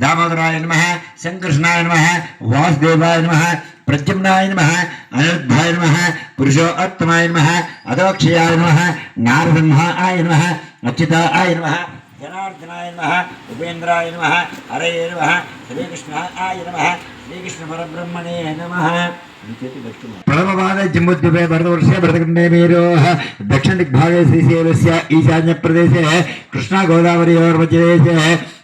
दामोदराय नम, संकृष्णाय नम, वासुदेवाय नम, प्रद्युम्नाय नम अनर्धाय नम, पुरुषोत्तमाय नम अदोक्षयाय नमः नम अच्युता आय नम, जनार्दनाय नम, उपेन्द्राय नम, हरये श्रीकृष्ण श्रीकृष्णाय नम, श्रीकृष्णपरब्रह्मणे नमः। प्रणववाद दक्षिण भरतवर्षे भरतकण्डेमेरोः ईशान्य श्रीशैलस्य ईशान्यप्रदेशे कृष्णागोदावरीयोर्मध्यदेशे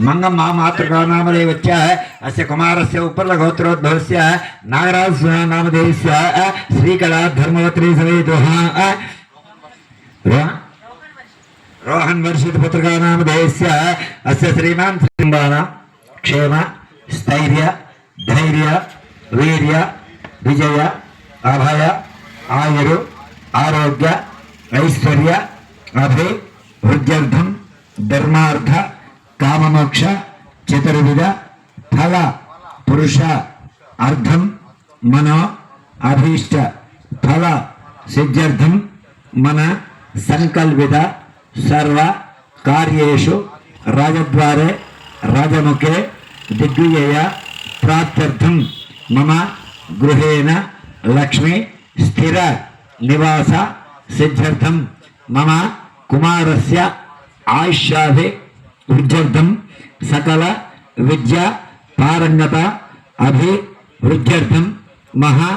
मंगम महामात्र का नाम मातृका है अस्य कुमार से ऊपर कुमारस्य उपलघोत्रोद्भवस्य नागराज नाम देश श्री कला धर्मवत्री सभी सवेतुः रोहन वर्षित पत्रिका नामदेवस्य, अस्य श्रीमान श्रीम्बान क्षेम, स्थैर्य, धैर्य, वीर्य, विजय, अभय, आयुरु, आरोग्य, ऐश्वर्य, अभि वृद्ध्यर्थं धर्मार्थ కామమోక్ష చతుర్విధ ఫల పురుష అర్థం మనో అభీష్ట ఫల సిద్ధ్యర్థం మన సంకల్పిత సర్వ కార్యేషు రాజద్వారే రాజముఖే దిగ్విజయ ప్రాప్త్యర్థం మమ గృహేణ లక్ష్మి స్థిర నివాస సిద్ధ్యర్థం మమ కుమారస్య ఆయుష్యాభి వృద్ధ్యర్థం సకల విద్య పారంగత అభి వృద్ధ్యర్థం మహా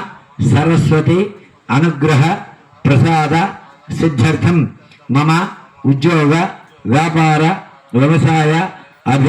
సరస్వతి అనుగ్రహ ప్రసాద సిద్ధ్యర్థం మమ ఉద్యోగ వ్యాపార వ్యవసాయ అభి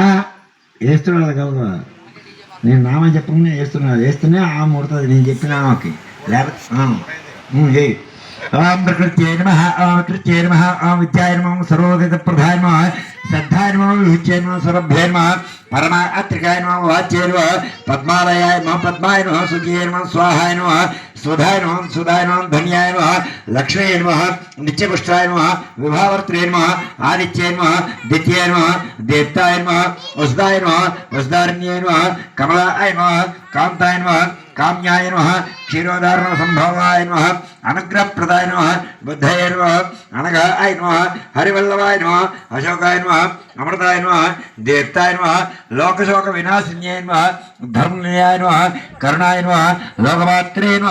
ఆ. వేస్తున్నాడు కదా నేను నామం చెప్పకుండా వేస్తున్నాను వేస్తేనే ఆ ముడుతుంది నేను చెప్పిన ఆమెకి. లేకపోతే ఏ ప్రకృత్యై నమ ఓం ప్రకృత్యై నమ ఓం విద్యాయ నమ సర్వోదిత ప్రధాయ నమ శ్రద్ధాయ నమ విభుత్యై నమ సౌరభ్యాయ నమ పరమ అత్రికాయ నమ వాచ్యాయ నమ పద్మాలయాయ నమ పద్మాయ నమ సుఖియై నమ స్వాహాయ నమ స్వధాయ నమ కామ్యాయ నమ క్షీరోదారణ సంభవాయ నమ అనుగ్రహప్రదాయ నమ బుద్ధయ నమ అనగాయ నమ నమ అశోకాయ నమ అమృతాయ నమ దేవతాయ నమ లోకశోక వినాశిన్యాయ నమ ధర్మన్యాయ నమ కరుణాయ నమ లోకమాత్రే నమ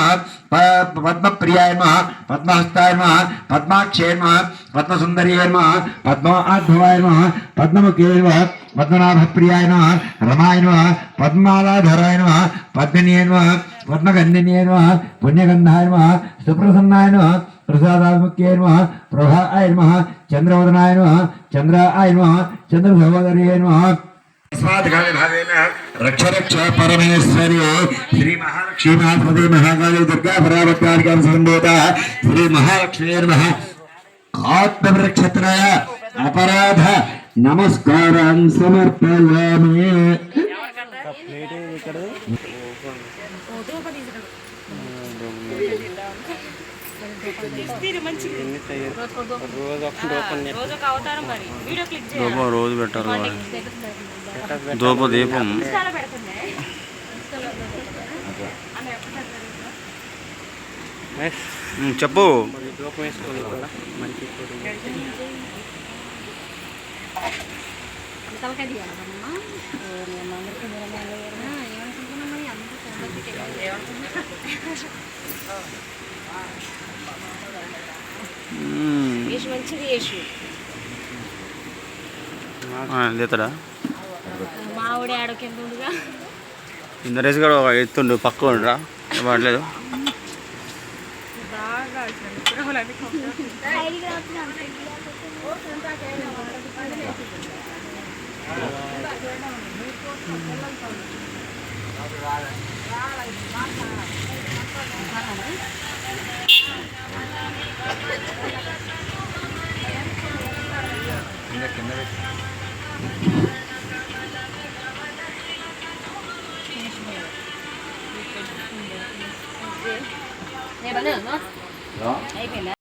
ప- పద్మప్రియాయ నమ పద్మహస్తాయ నమ పద్మాక్షయ నమ పద్మసుందర్యాయ నమ పద్మాధ్వాయ నమ పద్మముఖే నమ పద్మనాభప్రియాయ నమ రమాయ నమ పద్మాలాధరాయ నమ పద్మినియ నమ పద్మగంధిన్యే నమ పుణ్యగంధాయ నమ సుప్రసన్నాయ నమ ప్రసాదాత్మక్యే నమ ప్రభాయ నమ చంద్రవదనాయ నమ చంద్రాయ నమ చంద్ర సహోదర్యే నమ స్వాధికారి భావేన రక్ష రక్ష పరమేశ్వరి శ్రీ మహాలక్ష్మీ మహాత్మతి మహాకాళి దుర్గా పరావత్యారికాం సంబోధ శ్రీ మహాలక్ష్మీ నమ ఆత్మవృక్షత్రయ అపరాధ నమస్కారం సమర్పయామి రోజు ఒక అవతారం మరి వీడియో క్లిక్ చేయాలి దూపం రోజు పెట్టాలి దీపం ఉమ్, చెప్పు. తలకాయ అందరికీ మరి అందరూ ఫోన్లో ఉండుగా ఇందరేసి కూడా ఎత్తుండు పక్క ఉండరా? పడలేదు బాగా అయిపోయిందా?